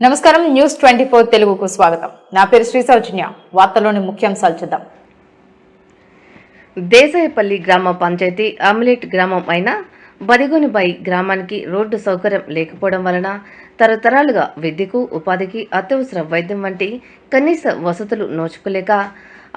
నమస్కారం news twenty four తెలుగుకు స్వాగతం. నా పేరు శ్రీ సౌజన్య. వార్తల్లోని ముఖ్యాంశాలు చూద్దాం. దేశాయపల్లి గ్రామ పంచాయతీ అమ్లెట్ గ్రామం అయిన బదిగోనిబాయి గ్రామానికి రోడ్డు సౌకర్యం లేకపోవడం వలన తరతరాలుగా విద్యకు ఉపాధికి అత్యవసర వైద్యం వంటి కనీస వసతులు నోచుకోలేక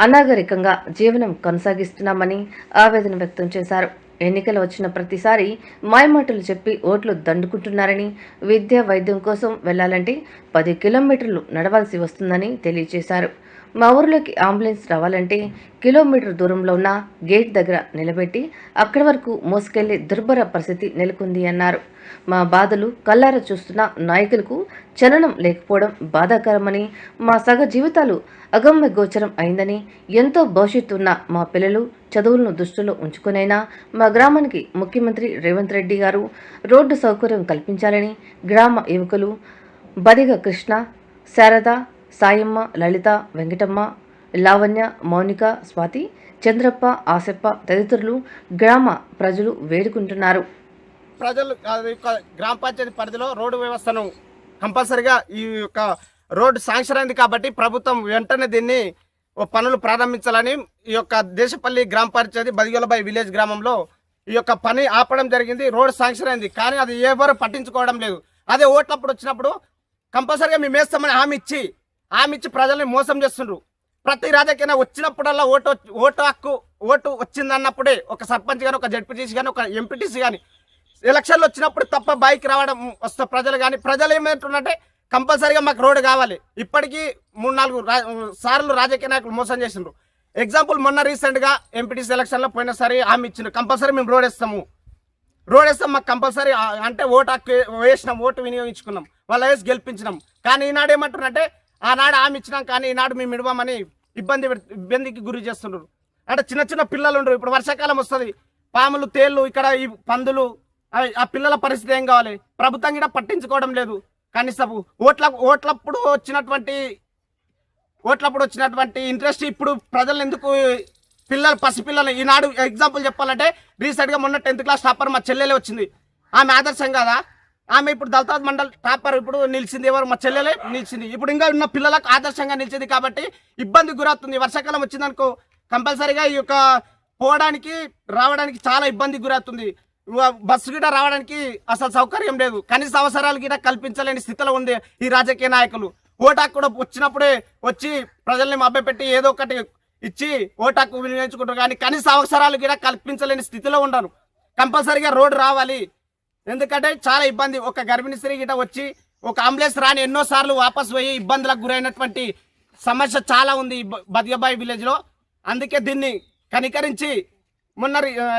అనాగరికంగా జీవనం కొనసాగిస్తున్నామని ఆవేదన వ్యక్తం చేశారు. ఎన్నికలు వచ్చిన ప్రతిసారి మాయమాటలు చెప్పి ఓట్లు దండుకుంటున్నారని విద్య వైద్యం కోసం వెళ్ళాలంటే పది కిలోమీటర్లు నడవాల్సి వస్తుందని తెలియజేశారు. మా ఊర్లోకి అంబులెన్స్ రావాలంటే కిలోమీటర్ దూరంలో ఉన్న గేట్ దగ్గర నిలబెట్టి అక్కడి వరకు మోసుకెళ్ళే దుర్భర పరిస్థితి నెలకొంది అన్నారు. మా బాధలు కల్లార చూస్తున్న నాయకులకు చలనం లేకపోవడం బాధాకరమని మా సగ జీవితాలు అగమ్య గోచరం అయిందని ఎంతో భవిష్యత్తు ఉన్న మా పిల్లలు చదువులను దృష్టిలో ఉంచుకునైనా మా గ్రామానికి ముఖ్యమంత్రి రేవంత్ రెడ్డి గారు రోడ్డు సౌకర్యం కల్పించాలని గ్రామ యువకులు బదిగ కృష్ణ శారద సాయమ్మ లలిత వెంకటమ్మ లావణ్య మౌనిక స్వాతి చంద్రప్ప ఆసెప్ప తదితరులు గ్రామ ప్రజలు వేడుకుంటున్నారు. ప్రజలు అది గ్రామ పంచాయతీ పరిధిలో రోడ్డు వ్యవస్థను కంపల్సరిగా ఈ యొక్క రోడ్డు శాంక్షన్ అయింది కాబట్టి ప్రభుత్వం వెంటనే దీన్ని ఓ పనులు ప్రారంభించాలని ఈ యొక్క దేశపల్లి గ్రామ పంచాయతీ బదిగొలబై విలేజ్ గ్రామంలో ఈ యొక్క పని ఆపడం జరిగింది రోడ్డు శాంక్షన్ అయింది కానీ అది ఎవరు పట్టించుకోవడం లేదు. అదే ఓట్లప్పుడు వచ్చినప్పుడు కంపల్సరిగా మేము వేస్తామని హామీ ఇచ్చి ఆమె ఇచ్చి ప్రజల్ని మోసం చేస్తుండ్రు. ప్రతి రాజకీయ వచ్చినప్పుడల్లా ఓటు ఓటు హక్కు ఓటు వచ్చిందన్నప్పుడే ఒక సర్పంచ్ కానీ ఒక జడ్పీటీసీ కానీ ఒక ఎంపీటీసీ కానీ ఎలక్షన్లు వచ్చినప్పుడు తప్ప బైక్ రావడం వస్తే ప్రజలు కానీ ప్రజలు ఏమంటున్నారంటే కంపల్సరీగా మాకు రోడ్డు కావాలి. ఇప్పటికీ మూడు నాలుగు రా- సార్లు రాజకీయ నాయకులు మోసం చేసిండ్రు. ఎగ్జాంపుల్ మొన్న రీసెంట్గా ఎంపీటీసీ ఎలక్షన్లో పోయినసారి హామీ ఇచ్చిండ్రు కంపల్సరీ మేము రోడ్ వేస్తాము. రోడ్ వేస్తాం మాకు కంపల్సరీ అంటే ఓటు హక్కు వేసినాం ఓటు వినియోగించుకున్నాం. వాళ్ళ వేసి గెలిపించినాం. కానీ ఈనాడు ఏమంటున్నట్టే ఆనాడు ఆమె ఇచ్చినాం కానీ ఈనాడు మేము ఇడవమని ఇబ్బంది ఇబ్బందికి గురి చేస్తున్నారు అంటే చిన్న చిన్న పిల్లలు ఉండరు. ఇప్పుడు వర్షాకాలం వస్తుంది. పాములు తేళ్ళు ఇక్కడ ఈ పందులు ఆ పిల్లల పరిస్థితి ఏం కావాలి? ప్రభుత్వం కూడా పట్టించుకోవడం లేదు. కనీసం ఓట్ల ఓట్లప్పుడు వచ్చినటువంటి ఓట్లప్పుడు వచ్చినటువంటి ఇంట్రెస్ట్ ఇప్పుడు ప్రజలు ఎందుకు పిల్లలు పసిపిల్లలు ఈనాడు ఎగ్జాంపుల్ చెప్పాలంటే రీసెంట్గా మొన్న టెన్త్ క్లాస్ టాపర్ మా చెల్లెలే వచ్చింది. ఆమె ఆదర్శం కదా? ఆమె ఇప్పుడు దళితాద్ మండల్ టాపర్ ఇప్పుడు నిలిచింది ఎవరు? మా చెల్లెలే నిలిచింది. ఇప్పుడు ఇంకా ఉన్న పిల్లలకు ఆదర్శంగా నిలిచింది కాబట్టి ఇబ్బంది గురవుతుంది. వర్షాకాలం వచ్చిందనుకో కంపల్సరీగా ఈ యొక్క పోవడానికి రావడానికి చాలా ఇబ్బంది గురవుతుంది. బస్సు గిట రావడానికి అసలు సౌకర్యం లేదు. కనీస అవసరాలు గిట కల్పించలేని స్థితిలో ఉంది ఈ రాజకీయ నాయకులు. ఓటాకు కూడా వచ్చినప్పుడే వచ్చి ప్రజల్ని మభ్యపెట్టి ఏదో ఒకటి ఇచ్చి ఓటాకు వినియోగించుకుంటారు. కానీ కనీస అవసరాలు కూడా కల్పించలేని స్థితిలో ఉండరు. కంపల్సరీగా రోడ్డు రావాలి. ఎందుకంటే చాలా ఇబ్బంది. ఒక గర్భిణీ స్త్రీ గిట వచ్చి ఒక అంబులెన్స్ రాని ఎన్నోసార్లు వాపస్ పోయి ఇబ్బందులకు గురైనటువంటి సమస్య చాలా ఉంది ఈ విలేజ్లో అందుకే దీన్ని కనికరించి మొన్న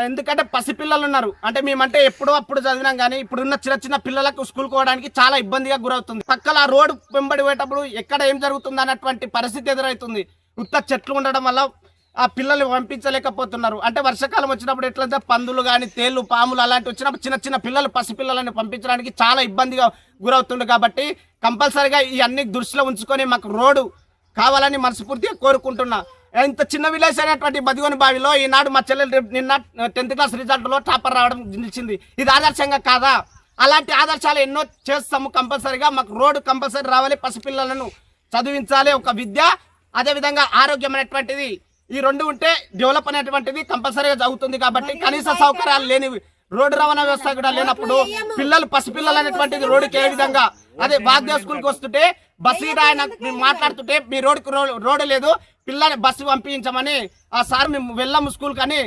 ఎందుకంటే పసిపిల్లలు ఉన్నారు. అంటే మేమంటే ఎప్పుడో అప్పుడు చదివినాం కానీ ఇప్పుడున్న చిన్న చిన్న పిల్లలకు స్కూల్ పోవడానికి చాలా ఇబ్బందిగా గురవుతుంది. పక్కల రోడ్డు వెంబడి పోయేటప్పుడు ఎక్కడ ఏం జరుగుతుంది అన్నటువంటి పరిస్థితి ఎదురవుతుంది ఉత్త చెట్లు ఉండడం వల్ల ఆ పిల్లల్ని పంపించలేకపోతున్నారు. అంటే వర్షాకాలం వచ్చినప్పుడు ఎట్లంటే పందులు కానీ తేళ్ళు పాములు అలాంటి వచ్చినప్పుడు చిన్న చిన్న పిల్లలు పసిపిల్లలని పంపించడానికి చాలా ఇబ్బందిగా గురవుతుంది కాబట్టి కంపల్సరీగా ఇవన్నీ దృష్టిలో ఉంచుకొని మాకు రోడ్డు కావాలని మనస్ఫూర్తిగా కోరుకుంటున్నా. ఇంత చిన్న విలేజ్ అయినటువంటి బదిగోని బావిలో ఈనాడు మా చెల్లెలు నిన్న టెన్త్ క్లాస్ రిజల్ట్లో టాపర్ రావడం నిలిచింది. ఇది ఆదర్శంగా కాదా? అలాంటి ఆదర్శాలు ఎన్నో చేస్తాము కంపల్సరీగా. మాకు రోడ్డు కంపల్సరీ రావాలి పసిపిల్లలను చదివించాలి ఒక విద్య. అదేవిధంగా ఆరోగ్యం అనేటువంటిది ఈ రెండు ఉంటే డెవలప్ అనేటువంటిది కంపల్సరీగా జరుగుతుంది కాబట్టి కనీస సౌకర్యాలు లేనివి రోడ్డు రవాణా వ్యవస్థ కూడా లేనప్పుడు పిల్లలు పసిపిల్లలు అనేటువంటిది రోడ్డుకి ఏ విధంగా? అదే వాగ్దేవ్ స్కూల్కి వస్తుంటే బస్సు ఆయన మాట్లాడుతుంటే మీ రోడ్డుకు రోడ్డు లేదు పిల్లల్ని బస్సు పంపించమని ఆ సార్ మేము వెళ్ళాము స్కూల్ కానీ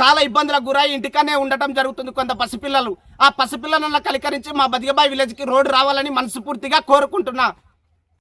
చాలా ఇబ్బందులకు గురై ఇంటికనే ఉండటం జరుగుతుంది కొంత పసిపిల్లలు. ఆ పసిపిల్లలను కలికరించి మా బదిగబాయి విలేజ్కి రోడ్డు రావాలని మనస్ఫూర్తిగా కోరుకుంటున్నా.